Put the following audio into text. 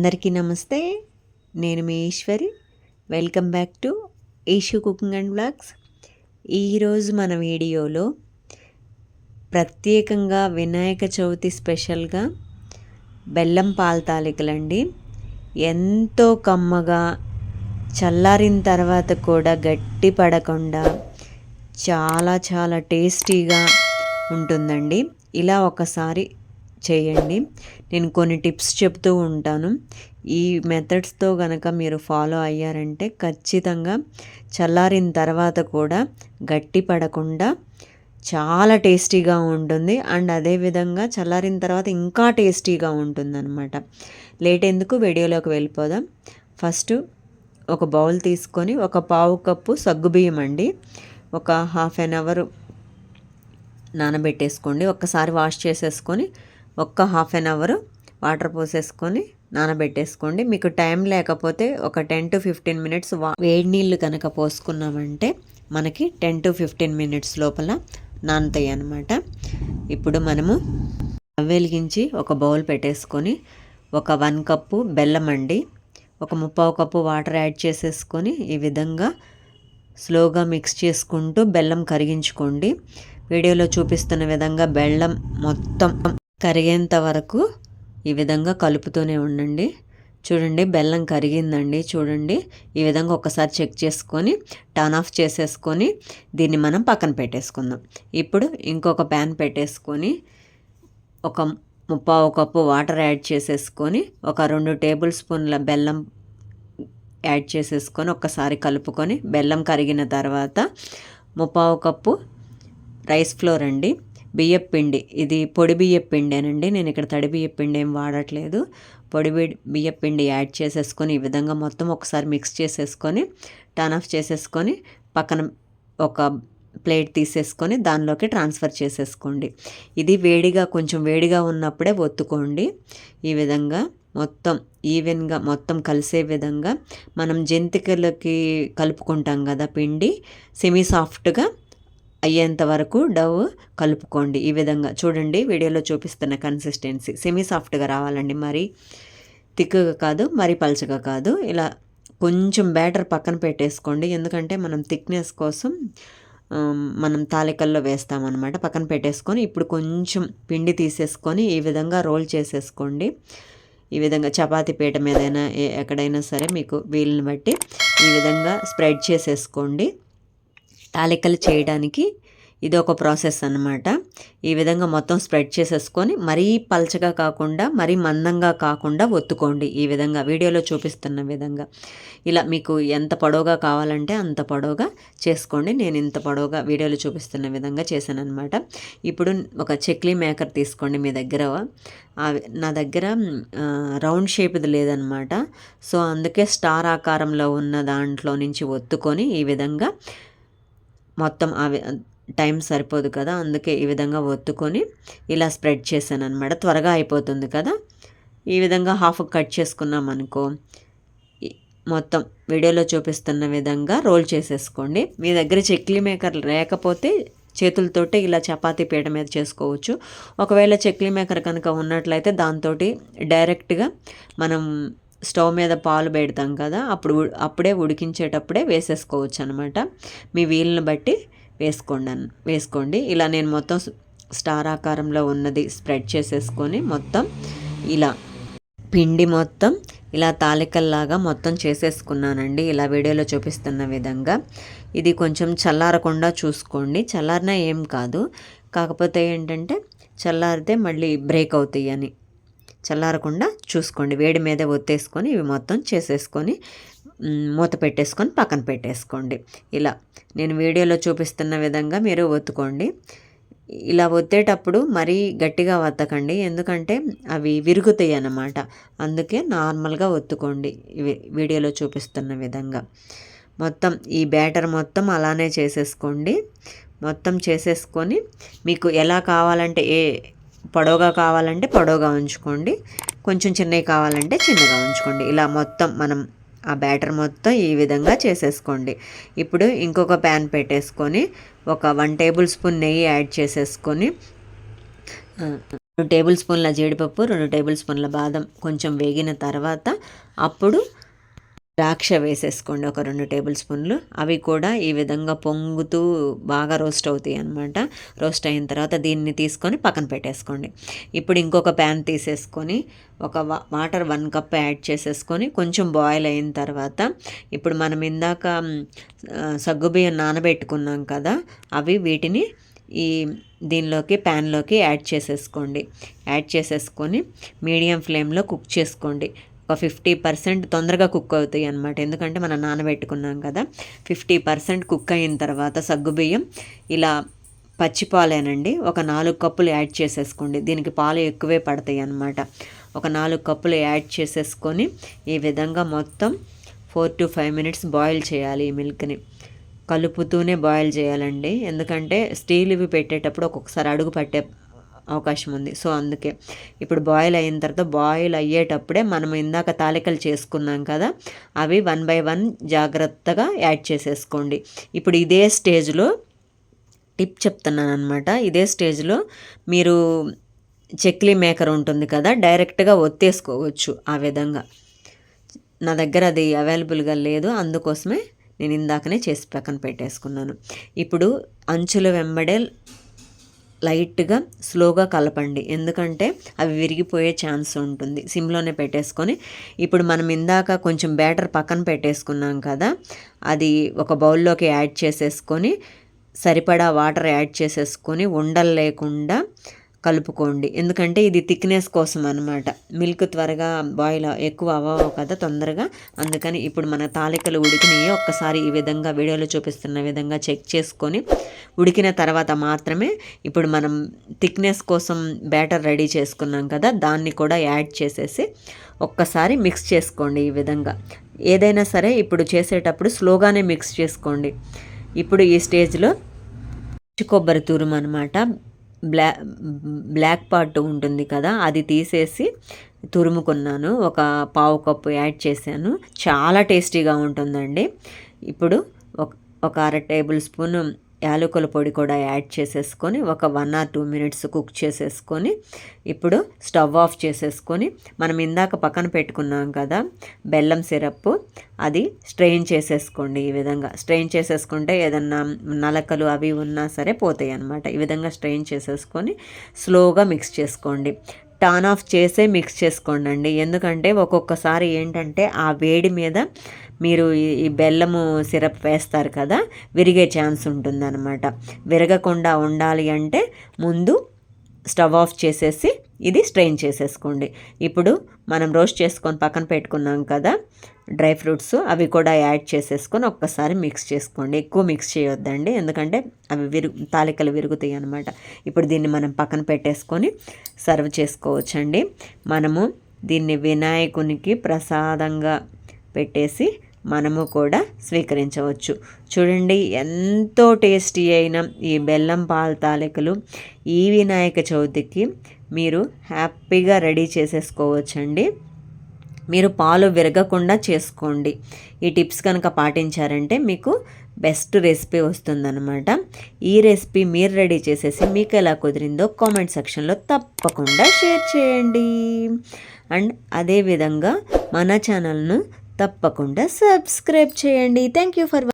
అందరికీ నమస్తే. నేను మీ Eshwari. Welcome back to Eshu cooking and blogs ఈరోజు మన వీడియోలో ప్రత్యేకంగా వినాయక చవితి స్పెషల్గా బెల్లం పాల తాలికలండి. ఎంతో కమ్మగా చల్లారిన తర్వాత కూడా గట్టి పడకుండా చాలా చాలా టేస్టీగా ఉంటుందండి. ఇలా ఒకసారి చేయండి. నేను కొన్ని టిప్స్ చెప్తూ ఉంటాను. ఈ మెథడ్స్తో కనుక మీరు ఫాలో అయ్యారంటే ఖచ్చితంగా చల్లారిన తర్వాత కూడా గట్టి పడకుండా చాలా టేస్టీగా ఉంటుంది. అండ్ అదేవిధంగా చల్లారిన తర్వాత ఇంకా టేస్టీగా ఉంటుందన్నమాట. లేట్ ఎందుకు? వీడియోలోకి వెళ్ళిపోదాం. ఫస్ట్ ఒక బౌల్ తీసుకొని ఒక పావు కప్పు సగ్గుబియ్యం అండి. ఒక హాఫ్ అన్ అవర్ నానబెట్టేసుకోండి. ఒక్కసారి వాష్ చేసేసుకొని ఒక్క హాఫ్ అన్ అవర్ వాటర్ పోసేసుకొని నానబెట్టేసుకోండి. మీకు టైం లేకపోతే ఒక టెన్ టు ఫిఫ్టీన్ మినిట్స్ వేడి నీళ్ళు కనుక పోసుకున్నామంటే మనకి టెన్ టు ఫిఫ్టీన్ మినిట్స్ లోపల నానుతాయి అన్నమాట. ఇప్పుడు మనము వెలిగించి ఒక బౌల్ పెట్టేసుకొని ఒక వన్ కప్పు బెల్లం అండి ఒక ముప్పావు కప్పు వాటర్ యాడ్ చేసేసుకొని ఈ విధంగా స్లోగా మిక్స్ చేసుకుంటూ బెల్లం కరిగించుకోండి. వీడియోలో చూపిస్తున్న విధంగా బెల్లం మొత్తం కరిగేంత వరకు ఈ విధంగా కలుపుతూనే ఉండండి. చూడండి బెల్లం కరిగిందండి. చూడండి ఈ విధంగా ఒకసారి చెక్ చేసుకొని టర్న్ ఆఫ్ చేసేసుకొని దీన్ని మనం పక్కన పెట్టేసుకుందాం. ఇప్పుడు ఇంకొక ప్యాన్ పెట్టేసుకొని ఒక ముప్పావు కప్పు వాటర్ యాడ్ చేసేసుకొని ఒక రెండు టేబుల్ స్పూన్ల బెల్లం యాడ్ చేసేసుకొని ఒక్కసారి కలుపుకొని బెల్లం కరిగిన తర్వాత ముప్పావు కప్పు రైస్ ఫ్లోర్ అండి. బియ్యపిండి ఇది పొడి బియ్యపిండేనండి నేను ఇక్కడ తడి బియ్యపిండి ఏం వాడట్లేదు. పొడి బియ్యపిండి యాడ్ చేసేసుకొని ఈ విధంగా మొత్తం ఒకసారి మిక్స్ చేసేసుకొని టర్న్ ఆఫ్ చేసేసుకొని పక్కన ఒక ప్లేట్ తీసేసుకొని దానిలోకి ట్రాన్స్ఫర్ చేసేసుకోండి. ఇది వేడిగా కొంచెం వేడిగా ఉన్నప్పుడే ఒత్తుకోండి. ఈ విధంగా మొత్తం ఈవెన్గా మొత్తం కలిసే విధంగా మనం జంతికలకి కలుపుకుంటాం కదా పిండి సెమీ సాఫ్ట్గా అయ్యేంత వరకు డవ్ కలుపుకోండి. ఈ విధంగా చూడండి వీడియోలో చూపిస్తున్న కన్సిస్టెన్సీ సెమీ సాఫ్ట్గా రావాలండి మరి. తిక్కుగా కాదు మరి పలచగా కాదు. ఇలా కొంచెం బ్యాటర్ పక్కన పెట్టేసుకోండి. ఎందుకంటే మనం థిక్నెస్ కోసం మనం తాలికల్లో వేస్తామన్నమాట. పక్కన పెట్టేసుకొని ఇప్పుడు కొంచెం పిండి తీసేసుకొని ఈ విధంగా రోల్ చేసేసుకోండి. ఈ విధంగా చపాతీ పీట మీదైనా ఎక్కడైనా సరే మీకు వీలుని బట్టి ఈ విధంగా స్ప్రెడ్ చేసేసుకోండి. తాలికలు చేయడానికి ఇది ఒక ప్రాసెస్ అనమాట ఈ విధంగా మొత్తం స్ప్రెడ్ చేసేసుకొని మరీ పల్చగా కాకుండా మరీ మందంగా కాకుండా ఒత్తుకోండి ఈ విధంగా. వీడియోలో చూపిస్తున్న విధంగా. ఇలా మీకు ఎంత పొడవుగా కావాలంటే అంత పొడవుగా చేసుకోండి. నేను ఇంత పొడవుగా వీడియోలో చూపిస్తున్న విధంగా చేశాను అనమాట ఇప్పుడు ఒక చెక్లీ మేకర్ తీసుకోండి మీ దగ్గర. నా దగ్గర రౌండ్ షేప్ది లేదనమాట సో అందుకే స్టార్ ఆకారంలో ఉన్న దాంట్లో నుంచి ఒత్తుకొని ఈ విధంగా మొత్తం అవి టైం సరిపోదు కదా అందుకే ఈ విధంగా ఒత్తుకొని ఇలా స్ప్రెడ్ చేశాను అనమాట త్వరగా అయిపోతుంది కదా. ఈ విధంగా హాఫ్ కట్ చేసుకున్నాం అనుకో మొత్తం వీడియోలో చూపిస్తున్న విధంగా రోల్ చేసేసుకోండి. మీ దగ్గర చెక్లీ మేకర్ లేకపోతే చేతులతోటే ఇలా చపాతీ పీట మీద చేసుకోవచ్చు. ఒకవేళ చెక్లీ మేకర్ కనుక ఉన్నట్లయితే దాంతో డైరెక్ట్గా మనం స్టవ్ మీద పాలు పెడతాం కదా అప్పుడు అప్పుడే ఉడికించేటప్పుడే వేసేసుకోవచ్చు అనమాట మీ వీలుని బట్టి వేసుకోండి వేసుకోండి. ఇలా నేను మొత్తం స్టార్ ఆకారంలో ఉన్నది స్ప్రెడ్ చేసేసుకొని మొత్తం ఇలా పిండి మొత్తం ఇలా తాలికల్లాగా మొత్తం చేసేసుకున్నానండి. ఇలా వీడియోలో చూపిస్తున్న విధంగా. ఇది కొంచెం చల్లారకుండా చూసుకోండి. చల్లారినా ఏం కాదు. కాకపోతే ఏంటంటే చల్లారితే మళ్ళీ బ్రేక్ అవుతాయి అని చల్లారకుండా చూసుకోండి. వేడి మీద ఒత్తేసుకొని ఇవి మొత్తం చేసేసుకొని మూత పెట్టేసుకొని పక్కన పెట్టేసుకోండి. ఇలా నేను వీడియోలో చూపిస్తున్న విధంగా మీరు ఒత్తుకోండి. ఇలా ఒత్తేటప్పుడు మరీ గట్టిగా వత్తకండి. ఎందుకంటే అవి విరుగుతాయి అన్నమాట. అందుకే నార్మల్గా ఒత్తుకోండి ఇవి వీడియోలో చూపిస్తున్న విధంగా. మొత్తం ఈ బ్యాటర్ మొత్తం అలానే చేసేసుకోండి. మొత్తం చేసేసుకొని మీకు ఎలా కావాలంటే ఏ పొడవుగా కావాలంటే పొడవుగా ఉంచుకోండి. కొంచెం చిన్నవి కావాలంటే చిన్నగా ఉంచుకోండి. ఇలా మొత్తం మనం ఆ బ్యాటర్ మొత్తం ఈ విధంగా చేసేసుకోండి. ఇప్పుడు ఇంకొక ప్యాన్ పెట్టేసుకొని ఒక వన్ టేబుల్ స్పూన్ నెయ్యి యాడ్ చేసేసుకొని రెండు టేబుల్ స్పూన్ల జీడిపప్పు రెండు టేబుల్ స్పూన్ల బాదం కొంచెం వేగిన తర్వాత అప్పుడు ద్రాక్ష వేసేసుకోండి ఒక రెండు టేబుల్ స్పూన్లు. అవి కూడా ఈ విధంగా పొంగుతూ బాగా రోస్ట్ అవుతాయి అనమాట రోస్ట్ అయిన తర్వాత దీన్ని తీసుకొని పక్కన పెట్టేసుకోండి. ఇప్పుడు ఇంకొక ప్యాన్ తీసేసుకొని ఒక వాటర్ వన్ కప్ యాడ్ చేసేసుకొని కొంచెం బాయిల్ అయిన తర్వాత ఇప్పుడు మనం ఇందాక సగ్గుబియ్యం నానబెట్టుకున్నాం కదా అవి వీటిని ఈ దీనిలోకి ప్యాన్లోకి యాడ్ చేసేసుకోండి. యాడ్ చేసేసుకొని మీడియం ఫ్లేమ్లో కుక్ చేసుకోండి. ఒక ఫిఫ్టీ పర్సెంట్ తొందరగా కుక్ అవుతాయి అనమాట ఎందుకంటే మనం నానబెట్టుకున్నాం కదా. ఫిఫ్టీ పర్సెంట్ కుక్ అయిన తర్వాత సగ్గుబియ్యం ఇలా పచ్చిపాలేనండి ఒక నాలుగు కప్పులు యాడ్ చేసేసుకోండి. దీనికి పాలు ఎక్కువే పడతాయి అన్నమాట. ఒక నాలుగు కప్పులు యాడ్ చేసేసుకొని ఈ విధంగా మొత్తం four to five minutes boil చేయాలి ఈ మిల్క్ని. కలుపుతూనే బాయిల్ చేయాలండి. ఎందుకంటే స్టీల్ ఇవి పెట్టేటప్పుడు ఒక్కొక్కసారి అడుగు పట్టే అవకాశం ఉంది. సో అందుకే ఇప్పుడు బాయిల్ అయిన తర్వాత బాయిల్ అయ్యేటప్పుడే మనం ఇందాక తాలికలు చేసుకున్నాం కదా అవి వన్ బై వన్ జాగ్రత్తగా యాడ్ చేసేసుకోండి. ఇప్పుడు ఇదే స్టేజ్లో టిప్ చెప్తున్నాను అనమాట ఇదే స్టేజ్లో మీరు చెక్లీ మేకర్ ఉంటుంది కదా డైరెక్ట్గా ఒత్తేసుకోవచ్చు ఆ విధంగా. నా దగ్గర అది అవైలబుల్గా లేదు అందుకోసమే నేను ఇందాకనే చేసి పక్కన పెట్టేసుకున్నాను. ఇప్పుడు అంచుల వెంబడే లైట్గా స్లోగా కలపండి. ఎందుకంటే అవి విరిగిపోయే ఛాన్స్ ఉంటుంది. సిమ్లోనే పెట్టేసుకొని ఇప్పుడు మనం ఇందాక కొంచెం బ్యాటర్ పక్కన పెట్టేసుకున్నాం కదా అది ఒక బౌల్లోకి యాడ్ చేసేసుకొని సరిపడా వాటర్ యాడ్ చేసేసుకొని ఉండలు లేకుండా కలుపుకోండి. ఎందుకంటే ఇది థిక్నెస్ కోసం అనమాట మిల్క్ త్వరగా బాయిల్ ఎక్కువ అవ్వవు కదా తొందరగా. అందుకని ఇప్పుడు మన తాలికలు ఉడికినాయి. ఒక్కసారి ఈ విధంగా వీడియోలో చూపిస్తున్న విధంగా చెక్ చేసుకొని ఉడికిన తర్వాత మాత్రమే ఇప్పుడు మనం థిక్నెస్ కోసం బ్యాటర్ రెడీ చేసుకున్నాం కదా దాన్ని కూడా యాడ్ చేసేసి ఒక్కసారి మిక్స్ చేసుకోండి ఈ విధంగా. ఏదైనా సరే ఇప్పుడు చేసేటప్పుడు స్లోగానే మిక్స్ చేసుకోండి. ఇప్పుడు ఈ స్టేజ్లో కొబ్బరి తురుము అనమాట బ్లా బ్లాక్ పార్ట్ ఉంటుంది కదా అది తీసేసి తురుముకున్నాను. ఒక పావు కప్పు యాడ్ చేశాను. చాలా టేస్టీగా ఉంటుందండి. ఇప్పుడు ఒక ఒక అర టేబుల్ స్పూన్ యాలకుల పొడి కూడా యాడ్ చేసేసుకొని ఒక one or two minutes cook చేసేసుకొని ఇప్పుడు స్టవ్ ఆఫ్ చేసేసుకొని మనం ఇందాక పక్కన పెట్టుకున్నాం కదా బెల్లం సిరప్ అది స్ట్రెయిన్ చేసేసుకోండి ఈ విధంగా. స్ట్రెయిన్ చేసేసుకుంటే ఏదన్నా నలకలు అవి ఉన్నా సరే పోతాయి అనమాట ఈ విధంగా స్ట్రెయిన్ చేసేసుకొని స్లోగా మిక్స్ చేసుకోండి. టర్న్ ఆఫ్ చేసే మిక్స్ చేసుకోండి ఎందుకంటే ఒక్కొక్కసారి ఏంటంటే ఆ వేడి మీద మీరు ఈ బెల్లము సిరప్ వేస్తారు కదా విరిగే ఛాన్స్ ఉంటుందన్నమాట. విరగకుండా ఉండాలి అంటే ముందు స్టవ్ ఆఫ్ చేసేసి ఇది స్ట్రెయిన్ చేసేసుకోండి. ఇప్పుడు మనం రోస్ట్ చేసుకొని పక్కన పెట్టుకున్నాం కదా డ్రై ఫ్రూట్స్ అవి కూడా యాడ్ చేసేసుకొని ఒక్కసారి మిక్స్ చేసుకోండి. ఎక్కువ మిక్స్ చేయొద్దండి ఎందుకంటే అవి విరుగు తాలికలు విరుగుతాయి అనమాట ఇప్పుడు దీన్ని మనం పక్కన పెట్టేసుకొని సర్వ్ చేసుకోవచ్చండి. మనము దీన్ని వినాయకునికి ప్రసాదంగా పెట్టేసి మనము కూడా స్వీకరించవచ్చు. చూడండి ఎంతో టేస్టీ అయిన ఈ బెల్లం పాల తాలికలు ఈ వినాయక చవితికి మీరు హ్యాపీగా రెడీ చేసేసుకోవచ్చండి. మీరు పాలు విరగకుండా చేసుకోండి. ఈ టిప్స్ కనుక పాటించారంటే మీకు బెస్ట్ రెసిపీ వస్తుందన్నమాట. ఈ రెసిపీ మీరు రెడీ చేసేసి మీకు ఎలా కుదిరిందో కామెంట్ సెక్షన్లో తప్పకుండా షేర్ చేయండి. అండ్ అదేవిధంగా మన ఛానల్ను తప్పకుండా సబ్స్క్రైబ్ చేయండి. Thank you for